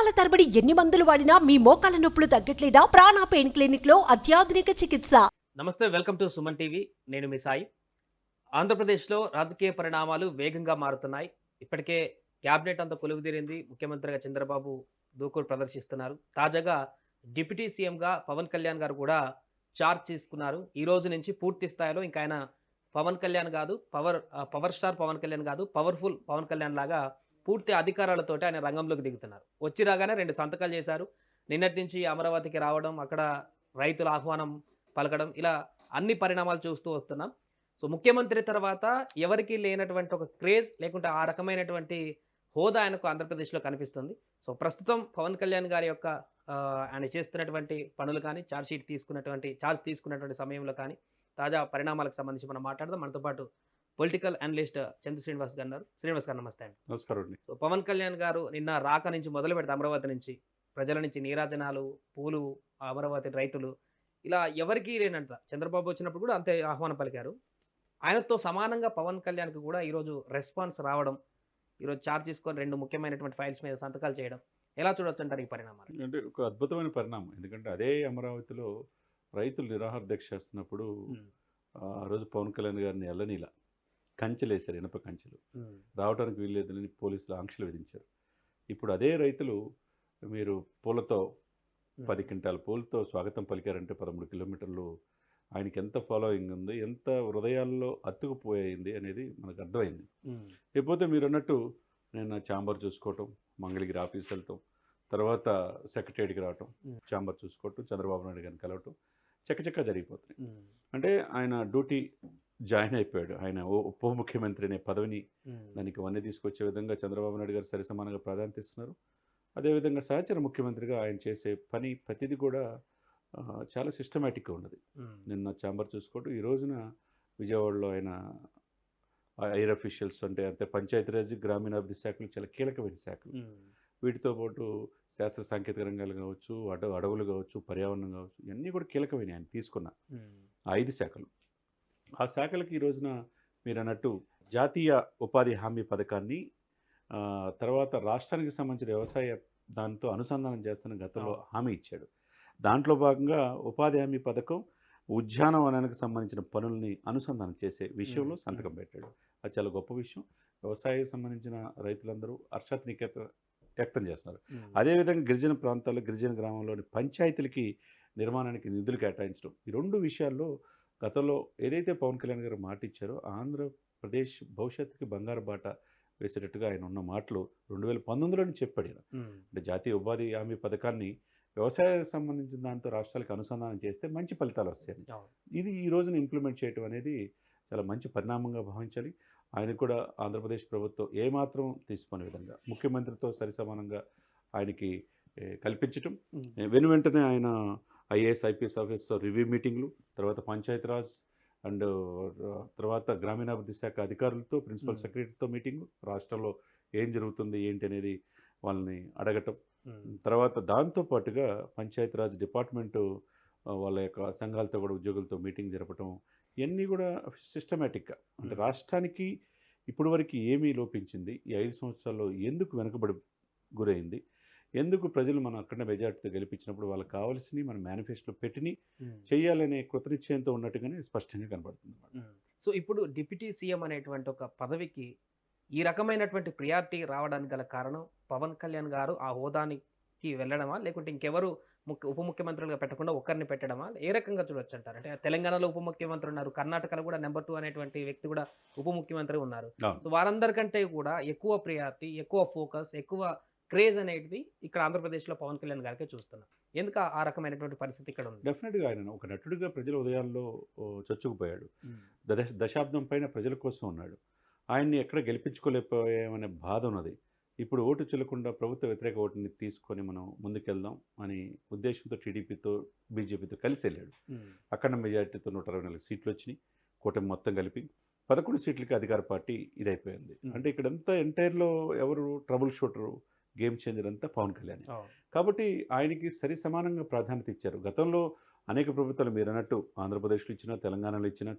సంవత్సరాల తరబడి ఎన్ని మందులు వాడినా మీ మోకాల నొప్పులు తగ్గట్లేదా? ప్రాణా పెయిన్ క్లినిక్లో అత్యాధునిక చికిత్స. నమస్తే వెల్కమ్ టు సుమన్ టీవీ. నేను మీ సాయి. ఆంధ్రప్రదేశ్లో రాజకీయ పరిణామాలు వేగంగా మారుతున్నాయి. ఇప్పటికే క్యాబినెట్ అంతా కొలువుదీరింది. ముఖ్యమంత్రిగా చంద్రబాబు దూకుడు ప్రదర్శిస్తున్నారు. తాజాగా డిప్యూటీ సీఎంగా పవన్ కళ్యాణ్ గారు కూడా చార్జ్ తీసుకున్నారు ఈ రోజు నుంచి పూర్తి స్థాయిలో ఇంకా ఆయన పవన్ కళ్యాణ్ కాదు power power star Pawan Kalyan కాదు పవర్ఫుల్ పవన్ కళ్యాణ్ లాగా పూర్తి అధికారాలతో ఆయన రంగంలోకి దిగుతున్నారు. వచ్చి రాగానే రెండు సంతకాలు చేశారు. నిన్నటి నుంచి అమరావతికి రావడం అక్కడ రైతుల ఆహ్వానం పలకడం ఇలా అన్ని పరిణామాలు చూస్తూ వస్తున్నాం. సో ముఖ్యమంత్రి తర్వాత ఎవరికి లేనటువంటి ఒక క్రేజ్ లేకుంటే ఆ రకమైనటువంటి హోదా ఆయనకు ఆంధ్రప్రదేశ్లో కనిపిస్తుంది. సో ప్రస్తుతం పవన్ కళ్యాణ్ గారి యొక్క ఆయన చేస్తున్నటువంటి పనులు కానీ ఛార్జ్ షీట్ తీసుకున్నటువంటి ఛార్జ్ తీసుకున్నటువంటి సమయంలో కానీ తాజా పరిణామాలకు సంబంధించి మనం మాట్లాడదాం. మనతో పాటు పొలిటికల్ అనలిస్ట్ చంద్ర శ్రీనివాస్ గారు. శ్రీనివాస్ గారు నమస్తే అండి. నమస్కారం సో పవన్ కళ్యాణ్ గారు నిన్న రాక నుంచి మొదలు పెడితే అమరావతి నుంచి ప్రజల నుంచి నీరాజనాలు పూలు అమరావతి రైతులు ఇలా ఎవరికీ లేనంత చంద్రబాబు వచ్చినప్పుడు కూడా అంతే ఆహ్వానం పలికారు. ఆయనతో సమానంగా పవన్ కళ్యాణ్కి కూడా ఈరోజు రెస్పాన్స్ రావడం ఈరోజు చార్జ్ తీసుకొని రెండు ముఖ్యమైనటువంటి ఫైల్స్ మీద సంతకాలు చేయడం ఎలా చూడొచ్చు అంటారు ఈ పరిణామాలు? అంటే ఒక అద్భుతమైన పరిణామం. ఎందుకంటే అదే అమరావతిలో రైతులు నిరాహార దీక్ష చేస్తున్నప్పుడు ఆ రోజు పవన్ కళ్యాణ్ గారిని ఎల్లనీల కంచెలు వేశారు ఇనప కంచెలు. రావడానికి వీల్లేదని పోలీసులు ఆంక్షలు విధించారు. ఇప్పుడు అదే రైతులు మీరు పూలతో పది క్వింటాల పూలతో స్వాగతం పలికారంటే పదమూడు కిలోమీటర్లు ఆయనకి ఎంత ఫాలోయింగ్ ఉంది ఎంత హృదయాల్లో అతుకుపోయింది అనేది మనకు అర్థమైంది. లేకపోతే మీరు అన్నట్టు నేను నా ఛాంబర్ చూసుకోవటం మంగళగిరి ఆఫీస్ వెళ్తాం తర్వాత సెక్రటరీకి రావటం. ఛాంబర్ చూసుకోవటం చంద్రబాబు నాయుడు గారిని కలవటం చక్కచక్క జరిగిపోతుంది అంటే ఆయన డ్యూటీ జాయిన్ అయిపోయాడు. ఆయన ఉప ముఖ్యమంత్రి అనే పదవిని దానికి వన్నీ తీసుకొచ్చే విధంగా చంద్రబాబు నాయుడు గారు సరి సమానంగా ప్రాధాన్యత ఇస్తున్నారు. అదేవిధంగా సహచర ముఖ్యమంత్రిగా ఆయన చేసే పని ప్రతిదీ కూడా చాలా సిస్టమేటిక్గా ఉన్నది. నిన్న ఛాంబర్ చూసుకోవటం. ఈ రోజున విజయవాడలో ఆయన ఐర్ అఫీషియల్స్ అంటే అంటే పంచాయతీరాజ్ గ్రామీణాభివృద్ధి శాఖలు చాలా కీలకమైన శాఖలు. వీటితో పాటు శాస్త్ర సాంకేతిక రంగాలు కావచ్చు అడ అడవులు కావచ్చు పర్యావరణం కావచ్చు ఇవన్నీ కూడా కీలకమైన ఆయన తీసుకున్న ఐదు శాఖలు. ఆ శాఖలకి ఈ రోజున మీరు అన్నట్టు జాతీయ ఉపాధి హామీ పథకాన్ని తర్వాత రాష్ట్రానికి సంబంధించిన వ్యవసాయ దాంతో అనుసంధానం చేస్తున్న గతంలో. హామీ ఇచ్చాడు. దాంట్లో భాగంగా ఉపాధి హామీ పథకం ఉద్యానవనానికి సంబంధించిన పనుల్ని అనుసంధానం చేసే విషయంలో. సంతకం పెట్టాడు. అది చాలా గొప్ప విషయం. వ్యవసాయానికి సంబంధించిన రైతులందరూ హర్షాత్మికత వ్యక్తం చేస్తున్నారు. అదేవిధంగా గిరిజన ప్రాంతాల్లో గిరిజన గ్రామంలోని పంచాయతీలకి నిర్మాణానికి నిధులు కేటాయించడం ఈ రెండు విషయాల్లో గతంలో ఏదైతే పవన్ కళ్యాణ్ గారు మాట ఇచ్చారో ఆంధ్రప్రదేశ్ భవిష్యత్తుకి బంగారు బాట వేసేటట్టుగా ఆయన ఉన్న మాటలు రెండు వేల పంతొమ్మిదిలోనే చెప్పాడు. అంటే జాతీయ ఉపాధి హామీ పథకాన్ని వ్యవసాయానికి సంబంధించిన దాంతో రాష్ట్రాలకు అనుసంధానం చేస్తే మంచి ఫలితాలు వస్తాయని ఇది ఈ రోజున ఇంప్లిమెంట్ చేయడం అనేది చాలా మంచి పరిణామంగా భావించాలి. ఆయన కూడా ఆంధ్రప్రదేశ్ ప్రభుత్వం ఏమాత్రం తీసుకునే విధంగా ముఖ్యమంత్రితో సరిసమానంగా ఆయనకి కల్పించటం. వెను వెంటనే ఆయన ఐఏఎస్ ఐపీఎస్ ఆఫీసర్తో రివ్యూ మీటింగ్లు తర్వాత పంచాయతీరాజ్ అండ్ తర్వాత గ్రామీణాభివృద్ధి శాఖ అధికారులతో ప్రిన్సిపల్. సెక్రటరీతో మీటింగ్ రాష్ట్రంలో ఏం జరుగుతుంది ఏంటి అనేది వాళ్ళని అడగటం తర్వాత దాంతో పాటుగా పంచాయతీరాజ్ డిపార్ట్మెంటు వాళ్ళ యొక్క సంఘాలతో కూడా ఉద్యోగులతో మీటింగ్ జరపటం ఇవన్నీ కూడా సిస్టమేటిక్గా అంటే. రాష్ట్రానికి ఇప్పటివరకు ఏమీ లోపించింది ఈ ఐదు సంవత్సరాల్లో ఎందుకు వెనుకబడి గురైంది ఎందుకు ప్రజలు మనం అక్కడ మెజార్టీతో గెలిపించినప్పుడు వాళ్ళకి కావాల్సినవి మన మేనిఫెస్టోలో పెట్టిని చేయాలనే కృతనిశ్చయంతో ఉన్నట్టుగానే స్పష్టంగా కనబడుతుంది. సో ఇప్పుడు డిప్యూటీ సీఎం అనేటువంటి ఒక పదవికి ఈ రకమైనటువంటి ప్రియారిటీ రావడానికి గల కారణం పవన్ కళ్యాణ్ గారు ఆ హోదానికి వెళ్ళడమా? లేకుంటే ఇంకెవరు ముఖ్య ఉప ముఖ్యమంత్రులుగా పెట్టకుండా ఒకరిని పెట్టడమా? ఏ రకంగా చూడొచ్చు అంటారు అంటే తెలంగాణలో ఉప ముఖ్యమంత్రి ఉన్నారు కర్ణాటకలో కూడా నెంబర్ టూ అనేటువంటి వ్యక్తి కూడా ఉప ముఖ్యమంత్రి ఉన్నారు. వారందరికంటే కూడా ఎక్కువ ప్రియారిటీ ఎక్కువ ఫోకస్ ఎక్కువ క్రేజ్ అనేది ఇక్కడ ఆంధ్రప్రదేశ్లో పవన్ కళ్యాణ్ గారికే చూస్తున్నాం. ఎందుకు ఆ- రకమైనటువంటి పరిస్థితి ఇక్కడ ఉంది? డెఫినెట్గా ఆయన ఒక నటుడిగా ప్రజల ఉదయాల్లో చొచ్చుకుపోయాడు. దశ దశాబ్దం పైన ప్రజల కోసం ఉన్నాడు. ఆయన్ని ఎక్కడ గెలిపించుకోలేకపోయామనే బాధ ఉన్నది. ఇప్పుడు ఓటు చెల్లకుండా ప్రభుత్వ వ్యతిరేక ఓటుని తీసుకొని మనం ముందుకెళ్దాం అని ఉద్దేశంతో టీడీపీతో బీజేపీతో కలిసి వెళ్ళాడు. అఖండ మెజార్టీతో నూట అరవై నాలుగు సీట్లు వచ్చినాయి. కూటమి మొత్తం కలిపి పదకొండు సీట్లకి అధికార పార్టీ ఇదైపోయింది. అంటే ఇక్కడంతా ఎంటైర్లో ఎవరు ట్రబుల్ షూటరు గేమ్ చేంజర్ అంతా పవన్ కళ్యాణ్. కాబట్టి ఆయనకి సరి సమానంగా ప్రాధాన్యత ఇచ్చారు గతంలో అనేక ప్రభుత్వాలు మీరు అన్నట్టు ఆంధ్రప్రదేశ్లో ఇచ్చినా తెలంగాణలో ఇచ్చినా.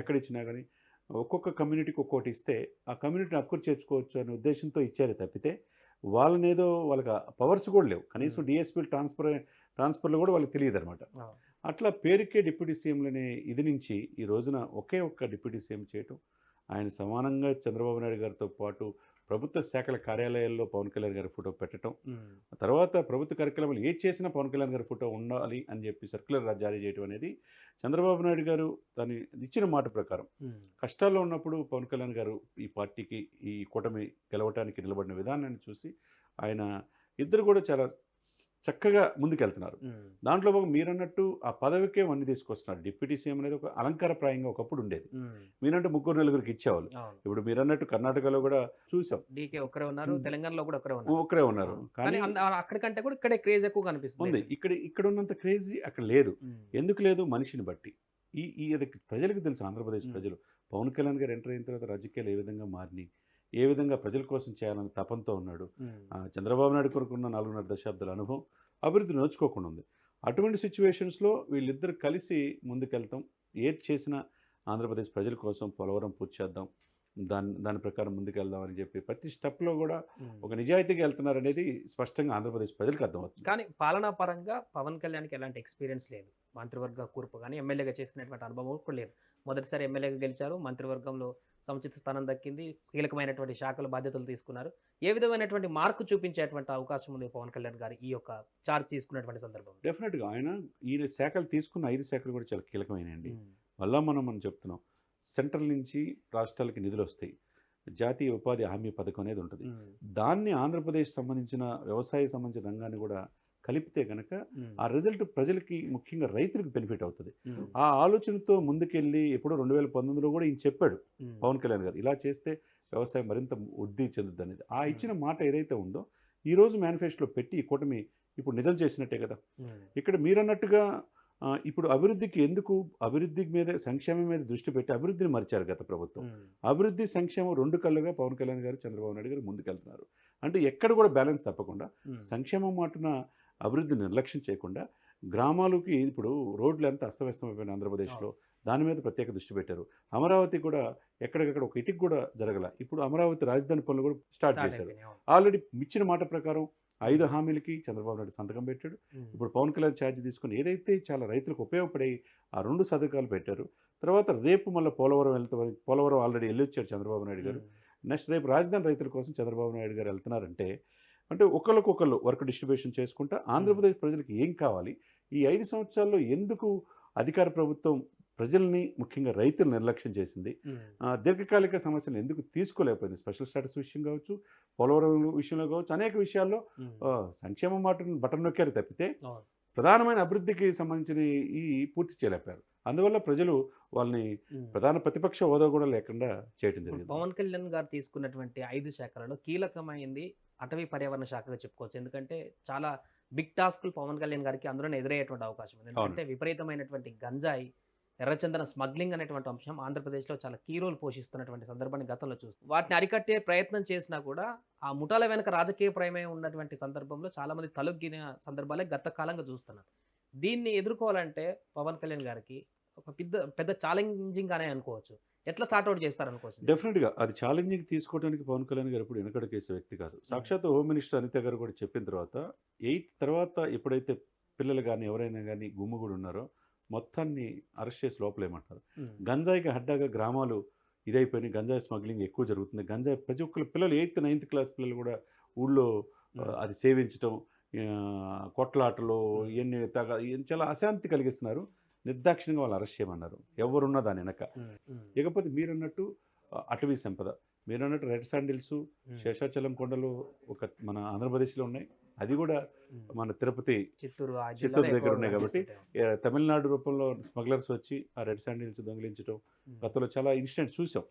ఎక్కడ ఇచ్చినా కానీ ఒక్కొక్క కమ్యూనిటీకి ఒక్కోటి ఇస్తే ఆ కమ్యూనిటీని అక్కురు చేర్చుకోవచ్చు అనే ఉద్దేశంతో ఇచ్చారే తప్పితే వాళ్ళని ఏదో వాళ్ళకి పవర్స్ కూడా లేవు కనీసం Hmm. డిఎస్పీ ట్రాన్స్ఫర్ ట్రాన్స్ఫర్లో కూడా వాళ్ళకి తెలియదు అనమాట. అట్లా పేరుకే డిప్యూటీ సీఎంలనే ఇది నుంచి ఈ రోజున ఒకే ఒక్క డిప్యూటీ సీఎం చేయటం ఆయన సమానంగా చంద్రబాబు నాయుడు గారితో పాటు ప్రభుత్వ శాఖల కార్యాలయాల్లో పవన్ కళ్యాణ్ గారి ఫోటో పెట్టడం తర్వాత ప్రభుత్వ కార్యక్రమాలు ఏది చేసినా పవన్ కళ్యాణ్ గారి ఫోటో ఉండాలి అని చెప్పి సర్క్యులర్ జారీ చేయడం అనేది చంద్రబాబు నాయుడు గారు దాని ఇచ్చిన మాట ప్రకారం. కష్టాల్లో ఉన్నప్పుడు పవన్ కళ్యాణ్ గారు ఈ పార్టీకి ఈ కూటమి గెలవటానికి నిలబడిన విధానాన్ని చూసి ఆయన ఇద్దరు కూడా చాలా చక్కగా ముందుకెళ్తున్నారు. దాంట్లో భాగం మీరన్నట్టు ఆ పదవికే వన్నీ తీసుకొస్తున్నారు. డిప్యూటీ సీఎం అనేది ఒక అలంకారప్రాయంగా ఒకప్పుడు ఉండేది. మీరంటే ముగ్గురు నలుగురికి ఇచ్చేవాళ్ళు. ఇప్పుడు మీరన్నట్టు కర్ణాటకలో కూడా చూసాం. డీకే ఒక్కరే ఉన్నారు. తెలంగాణలో కూడా ఉన్నారు. ఒకరే ఉన్నారు. కానీ అక్కడికంటే కూడా ఇక్కడే క్రేజ్ ఎక్కువ కనిపిస్తుంది. ఇక్కడ ఇక్కడ ఉన్నంత క్రేజీ అక్కడ లేదు. ఎందుకు లేదు? మనిషిని బట్టి. ఈ ఈ ప్రజలకు తెలుసు. ఆంధ్రప్రదేశ్. ప్రజలు. పవన్ కళ్యాణ్ గారు ఎంటర్ అయిన తర్వాత రాజకీయాలు ఏ విధంగా మారినాయి? ఏ విధంగా ప్రజల కోసం చేయాలని తపంతో ఉన్నాడు. చంద్రబాబు నాయుడు కొరకున్న నాలుగున్నర దశాబ్దాల అనుభవం అభివృద్ధి నోచుకోకుండా ఉంది. అటువంటి సిచ్యువేషన్స్లో వీళ్ళిద్దరు కలిసి ముందుకెళ్తాం. ఏది చేసినా ఆంధ్రప్రదేశ్ ప్రజల కోసం పోలవరం పూర్తి చేద్దాం. దాని దాని ప్రకారం ముందుకెళ్దాం అని చెప్పి ప్రతి స్టెప్లో కూడా. ఒక నిజాయితీగా వెళ్తున్నారనేది స్పష్టంగా ఆంధ్రప్రదేశ్ ప్రజలకు అర్థమవుతుంది. కానీ పాలనా పరంగా పవన్ కళ్యాణ్కి ఎలాంటి ఎక్స్పీరియన్స్ లేదు. మంత్రివర్గ కూర్పు కానీ ఎమ్మెల్యేగా చేసినటువంటి అనుభవం కూడా లేదు. మొదటిసారి ఎమ్మెల్యేగా గెలిచారు. మంత్రివర్గంలో సముచిత స్థానం దక్కింది. కీలకమైనటువంటి శాఖల బాధ్యతలు తీసుకున్నారు. ఏ విధమైనటువంటి మార్కు చూపించేటువంటి అవకాశం ఉంది పవన్ కళ్యాణ్ గారు ఈ యొక్క చార్జ్ తీసుకున్నటువంటి సందర్భంలో? డెఫినెట్గా ఆయన ఈయన శాఖలు తీసుకున్న ఐదు శాఖలు కూడా చాలా కీలకమైనవి ఉమ్, మళ్ళా మనం మనం చెప్తున్నాం. సెంట్రల్ నుంచి రాష్ట్రాలకి నిధులు వస్తాయి. జాతీయ ఉపాధి హామీ పథకం అనేది ఉంటుంది. దాన్ని ఆంధ్రప్రదేశ్ సంబంధించిన వ్యవసాయ సంబంధించిన రంగాన్ని కూడా కలిపితే కనుక ఆ రిజల్ట్ ప్రజలకి ముఖ్యంగా రైతులకు బెనిఫిట్ అవుతుంది. ఆ ఆలోచనతో ముందుకెళ్ళి ఎప్పుడో రెండు వేల పంతొమ్మిదిలో కూడా ఈయన చెప్పాడు పవన్ కళ్యాణ్ గారు ఇలా చేస్తే వ్యవసాయం మరింత వృద్ధి చెందుద్ది అనేది ఆ ఇచ్చిన మాట ఏదైతే ఉందో ఈ రోజు మేనిఫెస్టోలో పెట్టి ఈ కూటమి ఇప్పుడు నిజం చేసినట్టే కదా. ఇక్కడ మీరన్నట్టుగా ఇప్పుడు అభివృద్ధికి ఎందుకు అభివృద్ధి మీద సంక్షేమం మీద దృష్టి పెట్టి అభివృద్ధిని మరిచారు గత ప్రభుత్వం. అభివృద్ధి సంక్షేమం రెండు కళ్ళుగా పవన్ కళ్యాణ్ గారు చంద్రబాబు నాయుడు గారు ముందుకెళ్తున్నారు. అంటే ఎక్కడ కూడా బ్యాలెన్స్ తప్పకుండా సంక్షేమం మాటున అభివృద్ధి నిర్లక్ష్యం చేయకుండా గ్రామాలకి ఇప్పుడు రోడ్లు ఎంత అస్తవ్యస్తమైపోయిన ఆంధ్రప్రదేశ్లో దాని మీద ప్రత్యేక దృష్టి పెట్టారు. అమరావతి కూడా ఎక్కడికక్కడ ఒక ఇటుకు కూడా జరగల. ఇప్పుడు అమరావతి రాజధాని పనులు కూడా స్టార్ట్ చేశారు. ఆల్రెడీ ఇచ్చిన మాట ప్రకారం ఐదు హామీలకి చంద్రబాబు నాయుడు సంతకం పెట్టాడు. ఇప్పుడు పవన్ కళ్యాణ్ ఛార్జ్ తీసుకుని ఏదైతే చాలా రైతులకు ఉపయోగపడే ఆ రెండు సదకాలు పెట్టారు. తర్వాత రేపు మళ్ళీ పోలవరం వెళ్తే పోలవరం ఆల్రెడీ వెళ్ళొచ్చారు చంద్రబాబు నాయుడు గారు. నెక్స్ట్ రేపు రాజధాని రైతుల కోసం చంద్రబాబు నాయుడు గారు వెళ్తున్నారంటే అంటే ఒకళ్ళకొకళ్ళు వర్క్ డిస్ట్రిబ్యూషన్ చేసుకుంటా ఆంధ్రప్రదేశ్ ప్రజలకు ఏం కావాలి? ఈ ఐదు సంవత్సరాల్లో ఎందుకు అధికార ప్రభుత్వం ప్రజల్ని ముఖ్యంగా రైతులు నిర్లక్ష్యం చేసింది? దీర్ఘకాలిక సమస్యలు ఎందుకు తీసుకోలేకపోయింది? స్పెషల్ స్టాటస్ విషయం కావచ్చు పోలవరం విషయంలో కావచ్చు అనేక విషయాల్లో సంక్షేమ మాట బటన్ నొక్కారు తప్పితే. ప్రధానమైన అభివృద్ధికి సంబంధించిన ఈ పూర్తి చేయలేకపోయారు. అందువల్ల ప్రజలు వాళ్ళని. ప్రధాన ప్రతిపక్ష హోదా కూడా లేకుండా చేయడం జరిగింది. పవన్ కళ్యాణ్ గారు తీసుకున్నటువంటి ఐదు శాఖలలో కీలకమైంది అటవీ పర్యావరణ శాఖగా చెప్పుకోవచ్చు. ఎందుకంటే చాలా బిగ్ టాస్క్లు పవన్ కళ్యాణ్ గారికి అందులోనే ఎదురయ్యేటువంటి అవకాశం ఉంది. ఎందుకంటే విపరీతమైనటువంటి గంజాయి ఎర్రచందన స్మగ్లింగ్ అనేటువంటి అంశం ఆంధ్రప్రదేశ్లో చాలా కీ రోల్ పోషిస్తున్నటువంటి సందర్భాన్ని గతంలో చూస్తాం. వాటిని అరికట్టే ప్రయత్నం చేసినా కూడా ఆ ముఠాల వెనుక రాజకీయ ప్రయమే ఉన్నటువంటి సందర్భంలో చాలా మంది తలొగ్గిన సందర్భాలే గత కాలంగా చూస్తున్నారు. దీన్ని ఎదుర్కోవాలంటే పవన్ కళ్యాణ్ గారికి ఒక పెద్ద పెద్ద ఛాలెంజింగ్ అనే అనుకోవచ్చు. ఎట్లా సార్ట్అవుట్ చేస్తారు అనుకోవచ్చు డెఫినెట్గా అది ఛాలెంజింగ్ తీసుకోవడానికి పవన్ కళ్యాణ్ గారు ఇప్పుడు వెనకడకేసే వ్యక్తి కాదు. సాక్షాత్ హోమ్ మినిస్టర్ అనిత గారు కూడా చెప్పిన తర్వాత ఎయిట్ తర్వాత ఎప్పుడైతే పిల్లలు కానీ ఎవరైనా కానీ గుమ్మగుడు ఉన్నారో మొత్తాన్ని అరెస్ట్ చేసి లోపలేమంటారు ఉమ్. గంజాయికి అడ్డాగా గ్రామాలు ఇదైపోయినాయి. గంజాయి స్మగ్లింగ్ ఎక్కువ జరుగుతుంది. గంజాయి ప్రతి ఒక్కరు పిల్లలు ఎయిత్ నైన్త్ క్లాస్ పిల్లలు కూడా ఊళ్ళో ఉమ్. అది సేవించడం కొట్లాటలు ఇవన్నీ తగ చాలా అశాంతి కలిగిస్తున్నారు. నిర్దాక్షిణ్యంగా వాళ్ళు అరెస్ట్ చేయమన్నారు. ఎవరున్నా దాని వెనక. ఇకపోతే మీరన్నట్టు అటవీ సంపద. మీరన్నట్టు రెడ్ శాండిల్స్ శేషాచలం కొండలు ఒక మన ఆంధ్రప్రదేశ్లో ఉన్నాయి. అది కూడా. మన తిరుపతి చిత్తూరు చిత్తూరు దగ్గర ఉన్నాయి కాబట్టి తమిళనాడు రూపంలో స్మగ్లర్స్ వచ్చి ఆ రెడ్ శాండిల్స్ దొంగిలించడం. గతంలో చాలా ఇన్సిడెంట్స్ చూసాం.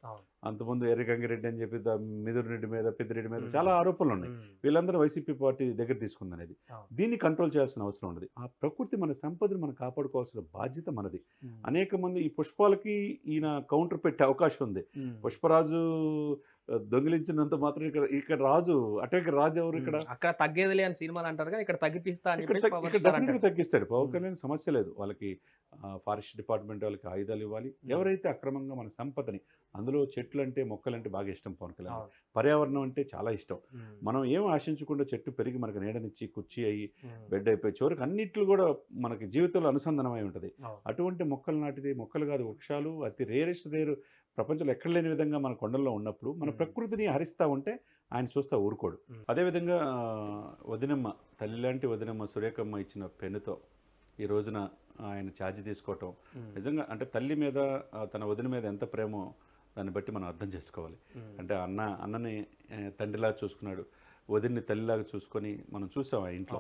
అంతకుముందు ఎర్రగంగిరెడ్డి అని చెప్పి మిథున్ మీద పెద్దిరెడ్డి మీద. చాలా ఆరోపణలు ఉన్నాయి. వీళ్ళందరూ వైసీపీ పార్టీ దగ్గర తీసుకుందనేది అవును. దీన్ని కంట్రోల్ చేయాల్సిన అవసరం ఉన్నది ఆ ప్రకృతి మన సంపదను మనం కాపాడుకోవాల్సిన బాధ్యత మనది. అనేక మంది ఈ పుష్పాలకి ఈయన కౌంటర్ పెట్టే అవకాశం ఉంది. పుష్పరాజు దొంగిలించినంత మాత్రం ఇక్కడ ఇక్కడ రాజు అటే ఇక్కడ రాజు ఎవరు ఇక్కడ అక్కడ తగ్గేదిలే అని సినిమాలు అంటారు కానీ ఇక్కడ తగ్గిపిస్తా అని ఇక్కడ చెప్పేసి తగ్గి- పవన్. తగ్గిస్తాడు. కళ్యాణ్ సమస్య లేదు వాళ్ళకి ఫారెస్ట్ డిపార్ట్మెంట్ వాళ్ళకి ఆయుధాలు ఇవ్వాలి ఎవరైతే అక్రమంగా మన సంపదని అందులో చెట్లు అంటే మొక్కలు అంటే బాగా ఇష్టం పవన్ కళ్యాణ్. పర్యావరణం అంటే చాలా ఇష్టం. మనం ఏం ఆశించకుండా చెట్టు పెరిగి మనకు నీడనిచ్చి కుర్చీ అయ్యి. బెడ్ అయిపోయి చివరికి అన్నిట్లు కూడా మనకి జీవితంలో అనుసంధానమై ఉంటుంది. అటువంటి మొక్కలు నాటిది మొక్కలు కాదు వృక్షాలు అతి రేరెస్ట్ రేరు ప్రపంచంలో ఎక్కడ లేని విధంగా మన కొండల్లో ఉన్నప్పుడు మన. ప్రకృతిని హరిస్తూ ఉంటే ఆయన చూస్తా ఊరుకోడు. అదేవిధంగా వదినమ్మ తల్లి లాంటి వదినమ్మ సురేఖమ్మ ఇచ్చిన పెన్నుతో ఈ రోజున ఆయన ఛార్జ్ తీసుకోవటం. నిజంగా అంటే తల్లి మీద తన వదిన మీద ఎంత ప్రేమో దాన్ని బట్టి మనం అర్థం చేసుకోవాలి. అంటే అన్న అన్నని తండ్రిలాగా చూసుకున్నాడు వదిన్ని తల్లిలాగా చూసుకొని మనం చూసాం ఆ ఇంట్లో.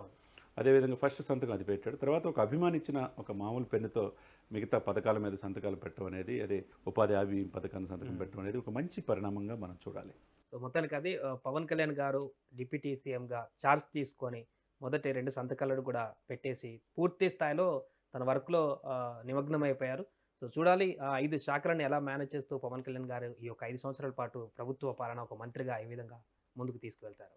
అదేవిధంగా ఫస్ట్ సంతకం అది పెట్టాడు. తర్వాత ఒక అభిమానించిన ఒక మామూలు పెన్నుతో మిగతా పథకాల మీద సంతకాలు పెట్టడం అనేది అదే ఉపాధి హామీ పథకాన్ని సంతకం. పెట్టడం అనేది ఒక మంచి పరిణామంగా మనం చూడాలి. సో మొత్తానికి అది పవన్ కళ్యాణ్ గారు డిప్యూటీ సీఎంగా ఛార్జ్ తీసుకొని మొదటి రెండు సంతకాలను కూడా పెట్టేసి పూర్తి స్థాయిలో తన వర్క్లో నిమగ్నం అయిపోయారు సో చూడాలి ఆ ఐదు శాఖలను ఎలా మేనేజ్ చేస్తూ పవన్ కళ్యాణ్ గారు ఈ యొక్క ఐదు సంవత్సరాల పాటు ప్రభుత్వ పాలన ఒక మంత్రిగా ఏ విధంగా ముందుకు తీసుకువెళ్తారు?